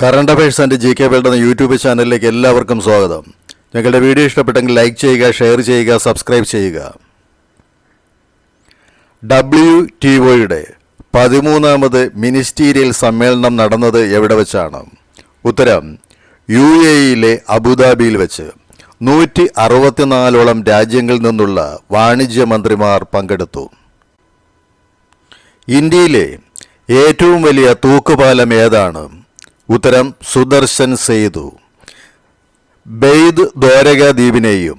Current affairs and G K world എന്ന YouTube ചാനലിലേക്ക് എല്ലാവർക്കും സ്വാഗതം. ഞങ്ങളുടെ വീഡിയോ ഇഷ്ടപ്പെട്ടെങ്കിൽ ലൈക്ക് ചെയ്യുക ഷെയർ ചെയ്യുക സബ്സ്ക്രൈബ് ചെയ്യുക. ഡബ്ല്യു ടി ഒയുടെ പതിമൂന്നാമത് മിനിസ്റ്റീരിയൽ സമ്മേളനം നടന്നത് എവിടെ വെച്ചാണ്? ഉത്തരം യു എ ഇയിലെ അബുദാബിയിൽ വെച്ച്. നൂറ്റി അറുപത്തിനാലോളം രാജ്യങ്ങളിൽ നിന്നുള്ള വാണിജ്യ മന്ത്രിമാർ പങ്കെടുത്തു. ഇന്ത്യയിലെ ഏറ്റവും വലിയ തൂക്കുപാലം ഏതാണ്? ഉത്തരം സുദർശൻ സേതു. ബെയ്ദ് ദ്വാരക ദ്വീപിനെയും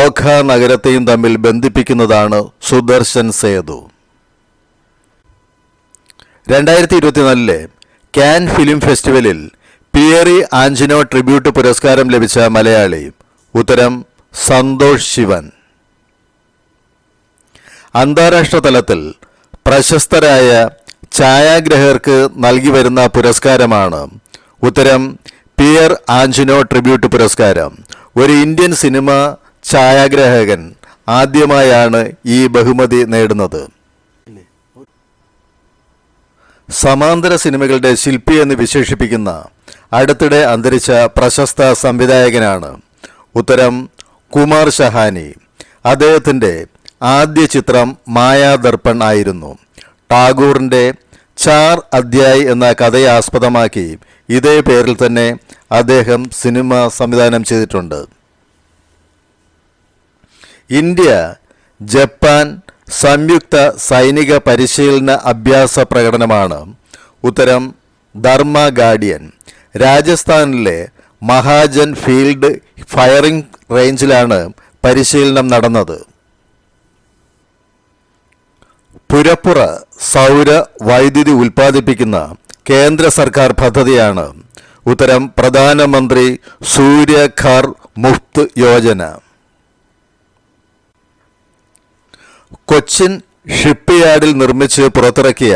ഓഖ നഗരത്തെയും തമ്മിൽ ബന്ധിപ്പിക്കുന്നതാണ് സുദർശൻ സേതു. രണ്ടായിരത്തി ഇരുപത്തിനാലിലെ കാൻ ഫിലിം ഫെസ്റ്റിവലിൽ പിയറി ആഞ്ചിനോ ട്രിബ്യൂട്ട് പുരസ്കാരം ലഭിച്ച മലയാളി ഉത്തരം സന്തോഷ് ശിവൻ. അന്താരാഷ്ട്ര തലത്തിൽ പ്രശസ്തരായ ഛായാഗ്രഹകർക്ക് നൽകി വരുന്ന പുരസ്കാരമാണ് ഉത്തരം പിയർ ആഞ്ചിനോ ട്രിബ്യൂട്ട് പുരസ്കാരം. ഒരു ഇന്ത്യൻ സിനിമ ഛായാഗ്രഹകൻ ആദ്യമായാണ് ഈ ബഹുമതി നേടുന്നത്. സമാന്തര സിനിമകളുടെ ശില്പി എന്ന് വിശേഷിപ്പിക്കുന്ന അടുത്തിടെ അന്തരിച്ച പ്രശസ്ത സംവിധായകനാണ്. ഉത്തരം കുമാർ ഷഹാനി അദ്ദേഹത്തിന്റെ ആദ്യ ചിത്രം മായാദർപ്പൺ ആയിരുന്നു. ടാഗോറിന്റെ ചാർ അധ്യായ് എന്ന കഥയെ ആസ്പദമാക്കി ഇതേ പേരിൽ തന്നെ അദ്ദേഹം സിനിമ സംവിധാനം ചെയ്തിട്ടുണ്ട്. ഇന്ത്യ ജപ്പാൻ സംയുക്ത സൈനിക പരിശീലന അഭ്യാസ പ്രകടനമാണ്. ഉത്തരം ധർമ്മ ഗാർഡിയൻ. രാജസ്ഥാനിലെ മഹാജൻ ഫീൽഡ് ഫയറിംഗ് റേഞ്ചിലാണ് പരിശീലനം നടന്നത്. പുരപ്പുറ സൗര വൈദ്യുതി ഉൽപ്പാദിപ്പിക്കുന്ന കേന്ദ്ര സർക്കാർ പദ്ധതിയാണ്. ഉത്തരം പ്രധാനമന്ത്രി സൂര്യഘർ മുഫ്ത് യോജന. കൊച്ചിൻ ഷിപ്പ്യാർഡിൽ നിർമ്മിച്ച് പുറത്തിറക്കിയ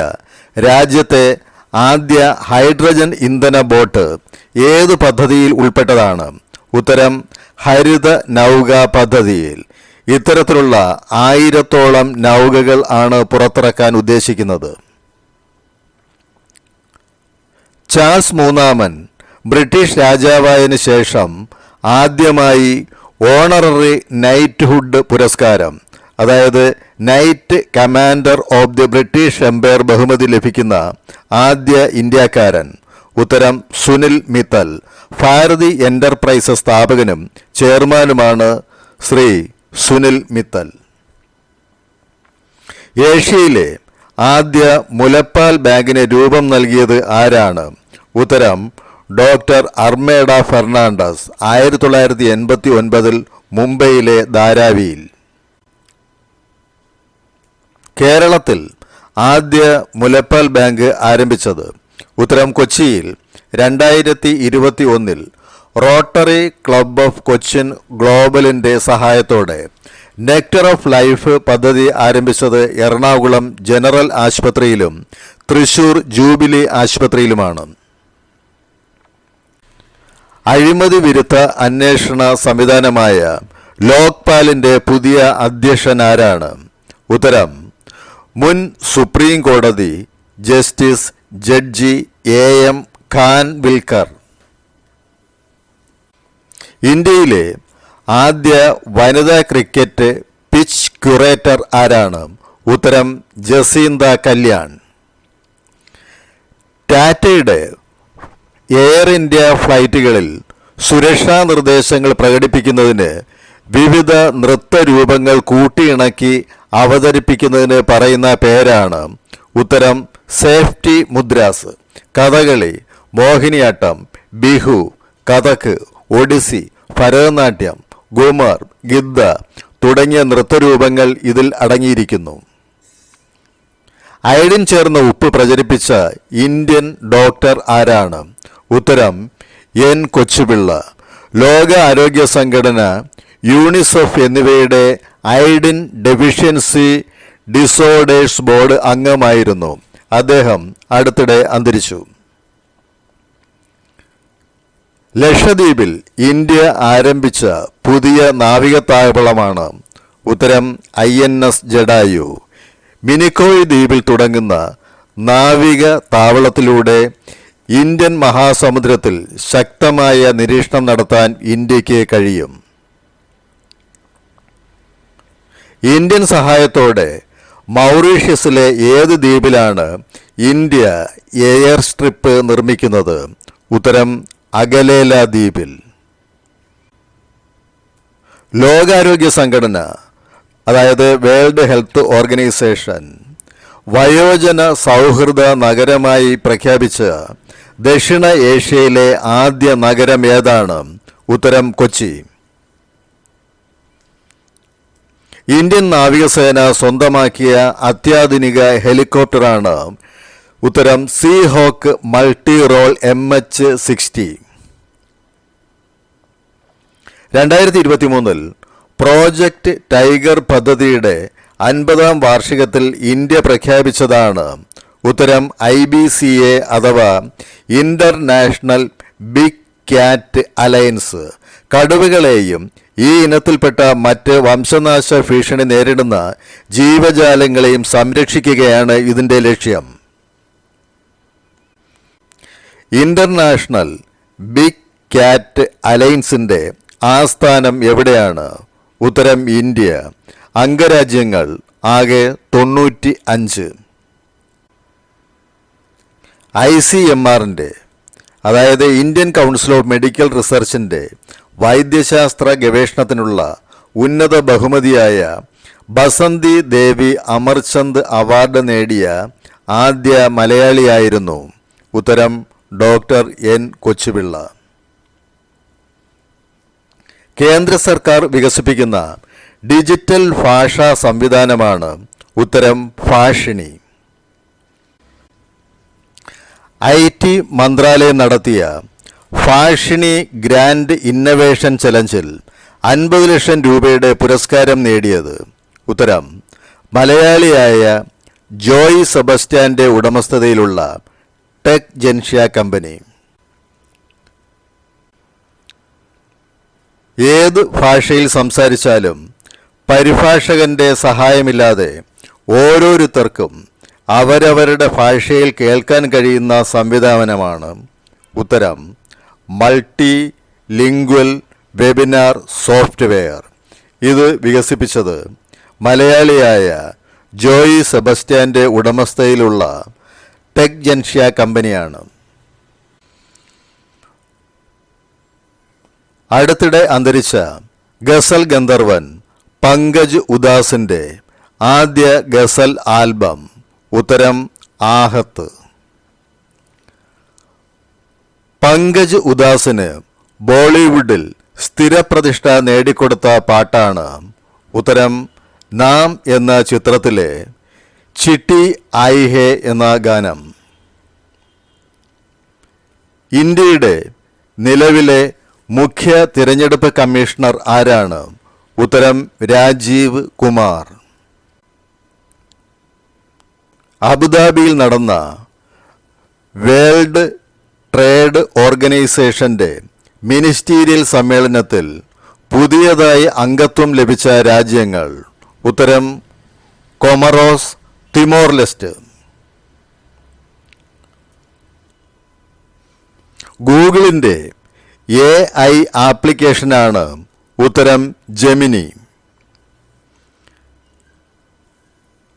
രാജ്യത്തെ ആദ്യ ഹൈഡ്രജൻ ഇന്ധന ബോട്ട് ഏത് പദ്ധതിയിൽ ഉൾപ്പെട്ടതാണ്? ഉത്തരം ഹരിത നൗക പദ്ധതിയിൽ. ഇത്തരത്തിലുള്ള ആയിരത്തോളം നൗകകൾ ആണ് പുറത്തിറക്കാൻ ഉദ്ദേശിക്കുന്നത്. ചാൾസ് മൂന്നാമൻ ബ്രിട്ടീഷ് രാജാവായതിനു ശേഷം ആദ്യമായി ഓണററി നൈറ്റ്ഹുഡ് പുരസ്കാരം അതായത് knight commander of the British empire ബഹുമതി ലഭിക്കുന്ന ആദ്യ ഇന്ത്യക്കാരൻ ഉത്തരം സുനിൽ മിത്തൽ. ഭാരതി എന്റർപ്രൈസസ് സ്ഥാപകനും ചെയർമാനുമാണ് ശ്രീ സുനിൽ മിത്തൽ. ഏഷ്യയിലെ ആദ്യ മുലപ്പാൽ ബാങ്കിന് രൂപം നൽകിയത് ആരാണ്? ഉത്തരം ഡോക്ടർ അർമേഡ ഫെർണാണ്ടസ് ആയിരത്തി തൊള്ളായിരത്തി എൺപത്തി ഒൻപതിൽ മുംബൈയിലെ ധാരാവിയിൽ. കേരളത്തിൽ ആദ്യ മുലപ്പാൽ ബാങ്ക് ആരംഭിച്ചത് ഉത്തരം കൊച്ചിയിൽ രണ്ടായിരത്തി ഇരുപത്തി ഒന്നിൽ റോട്ടറി ക്ലബ് ഓഫ് കൊച്ചിൻ ഗ്ലോബലിന്റെ സഹായത്തോടെ നെക്ടർ ഓഫ് ലൈഫ് പദ്ധതി ആരംഭിച്ചത് എറണാകുളം ജനറൽ ആശുപത്രിയിലും തൃശൂർ ജൂബിലി ആശുപത്രിയിലുമാണ്. അഴിമതി വിരുദ്ധ അന്വേഷണ സംവിധാനമായ ലോക്പാലിന്റെ പുതിയ അധ്യക്ഷനാരാണ്. ഉത്തരം മുൻ സുപ്രീം കോടതി justice judge A M Khanwilkar. ഇന്ത്യയിലെ ആദ്യ വനിതാ ക്രിക്കറ്റ് പിച്ച് ക്യൂറേറ്റർ ആരാണ്? ഉത്തരം ജസീന്ത കല്യാൺ. ടാറ്റയുടെ എയർ ഇന്ത്യ ഫ്ലൈറ്റുകളിൽ സുരക്ഷാ നിർദ്ദേശങ്ങൾ പ്രകടിപ്പിക്കുന്നതിന് വിവിധ നൃത്ത രൂപങ്ങൾ കൂട്ടിയിണക്കി അവതരിപ്പിക്കുന്നതിന് പറയുന്ന പേരാണ് ഉത്തരം സേഫ്റ്റി മുദ്രാസ്. കഥകളി മോഹിനിയാട്ടം ബിഹു കഥക് ഒഡിസി ഭരതനാട്യം ഗുമർ ഗിദ്ദ തുടങ്ങിയ നൃത്തരൂപങ്ങൾ ഇതിൽ അടങ്ങിയിരിക്കുന്നു. അയഡിൻ ചേർന്ന ഉപ്പ് പ്രചരിപ്പിച്ച ഇന്ത്യൻ ഡോക്ടർ ആരാണ്? ഉത്തരം എൻ കൊച്ചുപിള്ള. ലോക ആരോഗ്യ സംഘടന യൂണിസെഫ് എന്നിവയുടെ ഐഡിൻ ഡെഫിഷ്യൻസി ഡിസോർഡേഴ്സ് ബോർഡ് അംഗമായിരുന്നു. അദ്ദേഹം അടുത്തിടെ അന്തരിച്ചു. ലക്ഷദ്വീപിൽ ഇന്ത്യ ആരംഭിച്ച പുതിയ നാവിക താവളമാണ് ഉത്തരം I N S Jatayu. Minicoy ദ്വീപിൽ തുടങ്ങുന്ന നാവിക താവളത്തിലൂടെ ഇന്ത്യൻ മഹാസമുദ്രത്തിൽ ശക്തമായ നിരീക്ഷണം നടത്താൻ ഇന്ത്യയ്ക്ക് കഴിയും. ഇന്ത്യൻ സഹായത്തോടെ മൗറീഷ്യസിലെ ഏത് ദ്വീപിലാണ് ഇന്ത്യ എയർ സ്ട്രിപ്പ് നിർമ്മിക്കുന്നത്? ഉത്തരം അഗലേല ദ്വീപിൽ. ലോകാരോഗ്യ സംഘടന അതായത് വേൾഡ് ഹെൽത്ത് ഓർഗനൈസേഷൻ വയോജന സൗഹൃദ നഗരമായി പ്രഖ്യാപിച്ച ദക്ഷിണ ഏഷ്യയിലെ ആദ്യ നഗരം ഏതാണ്? ഉത്തരം കൊച്ചി. ഇന്ത്യൻ നാവികസേന സ്വന്തമാക്കിയ അത്യാധുനിക ഹെലികോപ്റ്ററാണ്. ഉത്തരം sea hawk multi role M H sixty. രണ്ടായിരത്തി ഇരുപത്തി മൂന്നിൽ പ്രോജക്റ്റ് ടൈഗർ പദ്ധതിയുടെ അൻപതാം വാർഷികത്തിൽ ഇന്ത്യ പ്രഖ്യാപിച്ചതാണ്. ഉത്തരം ഐ ബി സി എ അഥവാ ഇന്റർനാഷണൽ ബിഗ് ക്യാറ്റ് അലയൻസ്. കടുവകളെയും ഈ ഇനത്തിൽപ്പെട്ട മറ്റ് വംശനാശ ഭീഷണി നേരിടുന്ന ജീവജാലങ്ങളെയും സംരക്ഷിക്കുകയാണ് ഇതിന്റെ ലക്ഷ്യം. ഇന്റർനാഷണൽ ബിഗ് ക്യാറ്റ് അലയൻസിന്റെ ആസ്ഥാനം എവിടെയാണ്? ഉത്തരം ഇന്ത്യ. അംഗരാജ്യങ്ങൾ ആകെ തൊണ്ണൂറ്റി അഞ്ച് ഐ സി എം ആറിന്റെ അതായത് ഇന്ത്യൻ കൗൺസിൽ ഓഫ് മെഡിക്കൽ റിസർച്ചിന്റെ വൈദ്യശാസ്ത്ര ഗവേഷണത്തിനുള്ള ഉന്നത ബഹുമതിയായ ബസന്തി ദേവി അമർചന്ദ് അവാർഡ് നേടിയ ആദ്യ മലയാളിയായിരുന്നു ഉത്തരം ഡോക്ടർ എൻ. കൊച്ചുപിള്ള. കേന്ദ്ര സർക്കാർ വികസിപ്പിക്കുന്ന ഡിജിറ്റൽ ഭാഷാ സംവിധാനമാണ് ഉത്തരം ഭാഷിണി. ഐ ടി മന്ത്രാലയം നടത്തിയ ഫാഷിനി ഗ്രാൻഡ് ഇന്നവേഷൻ ചലഞ്ചിൽ അൻപത് ലക്ഷം രൂപയുടെ പുരസ്കാരം നേടിയത്. ഉത്തരം മലയാളിയായ ജോയ് സെബസ്റ്റ്യാന്റെ ഉടമസ്ഥതയിലുള്ള ടെക് ജെൻഷ്യ കമ്പനി. ഏത് ഭാഷയിൽ സംസാരിച്ചാലും പരിഭാഷകന്റെ സഹായമില്ലാതെ ഓരോരുത്തർക്കും അവരവരുടെ ഭാഷയിൽ കേൾക്കാൻ കഴിയുന്ന സംവിധാനമാണ്. ഉത്തരം മൾട്ടി ലിംഗ്വൽ വെബിനാർ സോഫ്റ്റ്വെയർ ഇത് വികസിപ്പിച്ചത് മലയാളിയായ ജോയി സെബസ്റ്റ്യാന്റെ ഉടമസ്ഥയിലുള്ള ടെക് ജൻഷ്യ കമ്പനിയാണ്. അടുത്തിടെ അന്തരിച്ച ഗസൽ ഗന്ധർവൻ പങ്കജ് ഉദാസിന്റെ ആദ്യ ഗസൽ ആൽബം ഉത്തരം ആഹത്ത്. പങ്കജ് ഉദാസിന് ബോളിവുഡിൽ സ്ഥിരപ്രതിഷ്ഠ നേടിക്കൊടുത്ത പാട്ടാണ്. ഉത്തരം നാം എന്ന ചിത്രത്തിലെ ചിട്ടി ഐ ഹേ എന്ന ഗാനം. ഇന്ത്യയുടെ നിലവിലെ മുഖ്യ തിരഞ്ഞെടുപ്പ് കമ്മീഷണർ ആരാണ്? ഉത്തരം രാജീവ് കുമാർ. അബുദാബിയിൽ നടന്ന വേൾഡ് ട്രേഡ് ഓർഗനൈസേഷന്റെ മിനിസ്റ്റീരിയൽ സമ്മേളനത്തിൽ പുതിയതായി അംഗത്വം ലഭിച്ച രാജ്യങ്ങൾ. ഉത്തരം കൊമറോസ് തിമോർ ലെസ്റ്റ് ഗൂഗിളിന്റെ എ ഐ ആപ്ലിക്കേഷനാണ് ഉത്തരം ജെമിനി.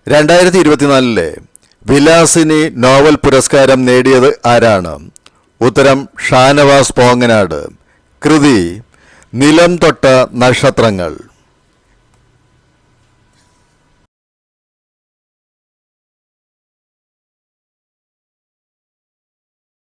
രണ്ടായിരത്തി ഇരുപത്തിനാലിലെ വിലാസിനി നോവൽ പുരസ്കാരം നേടിയത് ആരാണ്? ഉത്തരം ഷാനവാസ് പോങ്ങനാട്. കൃതി നിലം തൊട്ട നക്ഷത്രങ്ങൾ.